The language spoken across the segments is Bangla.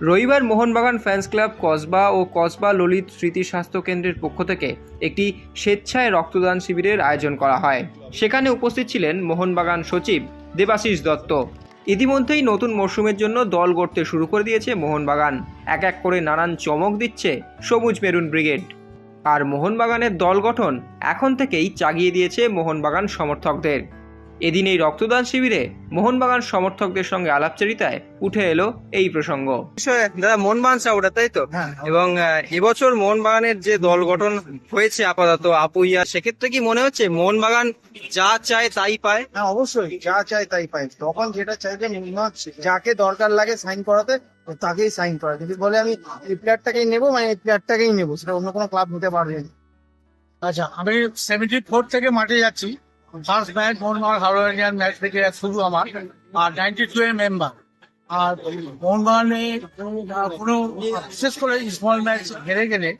রবিবার মোহনবাগান ফ্যান্স ক্লাব কসবা ও কসবা ললিত স্মৃতি স্বাস্থ্য কেন্দ্রের পক্ষ থেকে একটি স্বেচ্ছায় রক্তদান শিবিরের আয়োজন করা হয়। সেখানে উপস্থিত ছিলেন মোহনবাগান সচিব দেবাশিস দত্ত। ইতিমধ্যেই নতুন মরশুমের জন্য দল গড়তে শুরু করে দিয়েছে মোহনবাগান। এক এক করে নানান চমক দিচ্ছে সবুজ মেরুন ব্রিগেড। আর মোহনবাগানের দল গঠন এখন থেকেই চাগিয়ে দিয়েছে মোহনবাগান সমর্থকদের। এদিন এই রক্তদান শিবিরে মোহনবাগান সমর্থকদের সঙ্গে আলাপচারিতায় উঠে এলো এই প্রসঙ্গ। দাদা মোহনবাগান ওটা তাই তো? হ্যাঁ এবং এবছর মোহনবাগানের যে দল গঠন হয়েছে আপাতত আপুইয়া সেক্ষেত্রে কি মনে হচ্ছে মোহনবাগান যা চায় তাই পায়? হ্যাঁ অবশ্যই যা চায় তাই পায়। তখন যেটা চাইবে যাকে দরকার লাগে সাইন করাতে তাকেই সাইন করা। যদি বলে আমি এই প্লেয়ারটাকেই নেব মানে এই প্লেয়ারটাকেই নেব সেটা অন্য কোনো ক্লাব নিতে পারবে আচ্ছা আমি সেভেন্টি ফোর থেকে মাঠে যাচ্ছি। First match Mohun Bagan Howrah Indian match থেকে শুরু আমার, আর নাইনটি টু এর মেম্বার আর মোহনবাগানে কোনো বিশেষ করে স্মল ম্যাচ হেরে গেলে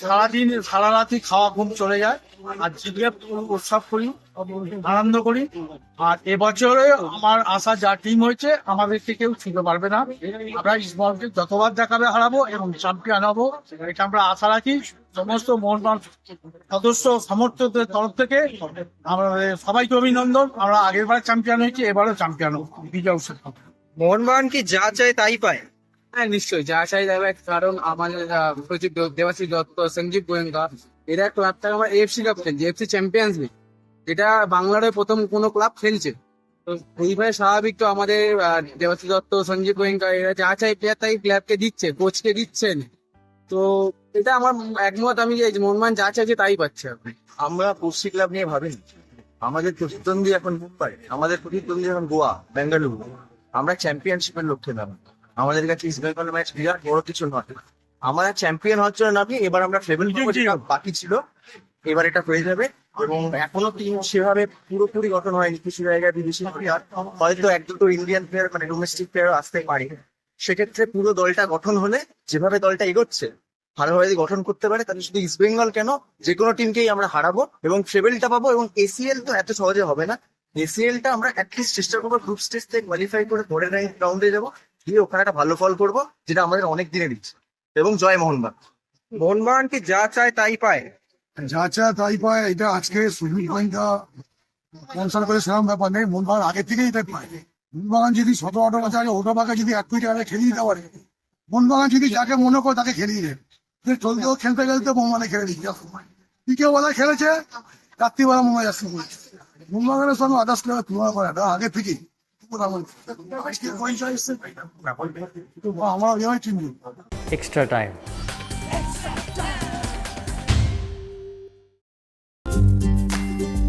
সারাদিন সারা রাতি খাওয়া ঘুম চলে যায়, আর জিতলে উৎসব করি, আনন্দ করি। আর এবছরে আমার আশা যা টিম হয়েছে, আমাদেরকে কেউ ছুঁতে পারবে না। আমরা স্মলকে যতবার দেখাবে হারাবো এবং চ্যাম্পিয়ন হব, এটা আমরা আশা রাখি। সমস্ত মোহনবাগান সদস্য সমর্থকদের তরফ থেকে আমরা সবাইকে অভিনন্দন। আমরা আগের বার চ্যাম্পিয়ন হয়েছি এবারও চ্যাম্পিয়ন বিজয় উৎসব মোহনবাগান কি যা চায় তাই পায়? হ্যাঁ নিশ্চয়ই যা চাই যাবে কারণ আমাদের সচিব দেব- দত্ত সঞ্জীব গোয়েঙ্কা এরা ক্লাবটাকে আমরা এফসি কাপ খেলছে। এফসি চ্যাম্পিয়ন্স লিগ যেটা বাংলার প্রথম কোনো ক্লাব খেলছে। তো এইভাবে স্বাভাবিক তো আমাদের আহ, দেবাশিস দত্ত সঞ্জীব গোয়েঙ্কা এরা যা চাই প্লেয়ার তাই প্লেয়ারকে দিচ্ছে কোচকে দিচ্ছেন। তো এটা আমার একমত আমি যে মনমান যা চাইছে তাই পাচ্ছে আমরা পশ্চিম ক্লাব নিয়ে ভাবিনি। আমাদের প্রতিদ্বন্দ্বী এখন মুম্বাই আমাদের প্রতিদ্বন্দ্বী এখন গোয়া বেঙ্গালুরু। আমরা চ্যাম্পিয়নশিপের লক্ষ্যে নাম আমাদের কাছে ইস্ট বেঙ্গল ম্যাচ বিরাট বড় কিছু নয়। আমরা চ্যাম্পিয়ন হওয়ার জন্য নামি এবার আমরা ফেভেল বাকি ছিল। এবার এটা হয়ে যাবে। এবং এখনও টিম সেভাবে পুরোপুরি গঠন হয়নি কিছু জায়গায় বিদেশি প্লেয়ার। হয়তো এক দুটো ইন্ডিয়ান প্লেয়ার মানে ডোমেস্টিক প্লেয়ার আসতে পারে। সেক্ষেত্রে পুরো দলটা গঠন হলে যেভাবে দলটা এগোচ্ছে ভালোভাবে যদি গঠন করতে পারে তাহলে শুধু ইস্ট বেঙ্গল কেন? যে কোনো টিমকেই আমরা হারাবো এবং ট্রেবেলটা পাবো এবং এসিএল তো এত সহজে হবে না। এসিএলটা আমরা অ্যাটলিস্ট চেষ্টা করব গ্রুপ স্টেজ থেকে কোয়ালিফাই করে পরের রাউন্ডে যাব গিয়ে ওখানে একটা ভালো ফল করব যেটা আমাদের অনেক দিনের ইচ্ছে। এবং জয় মোহনবাগ মোহনবাগান কি যা চায় তাই পায়? যা চা তাই পায় এটা আজকে সুনীল স্পন্সর করে সেরকম ব্যাপার নেই মোহনবাগান আগে থেকেই এটা পায়। মোহনবাগান যদি সতেরো আঠারো বছর আগে ওটা বাঁকা যদি এক কোটি টাকা খেলিয়ে দিতে পারে মোহনবাগান যদি যাকে মনে করে তাকে খেলিয়ে দেবে। চলতেও খেলতে খেলতে মোহনবাগানে খেলে দিচ্ছে বিকেল বেলা খেলেছে? রাত্রিবেলা মোহনবাগান যাচ্ছে মোহনবাগানের সঙ্গে আদার্স ক্লাবের তুলনা করে না, আগে থেকেই। extra time.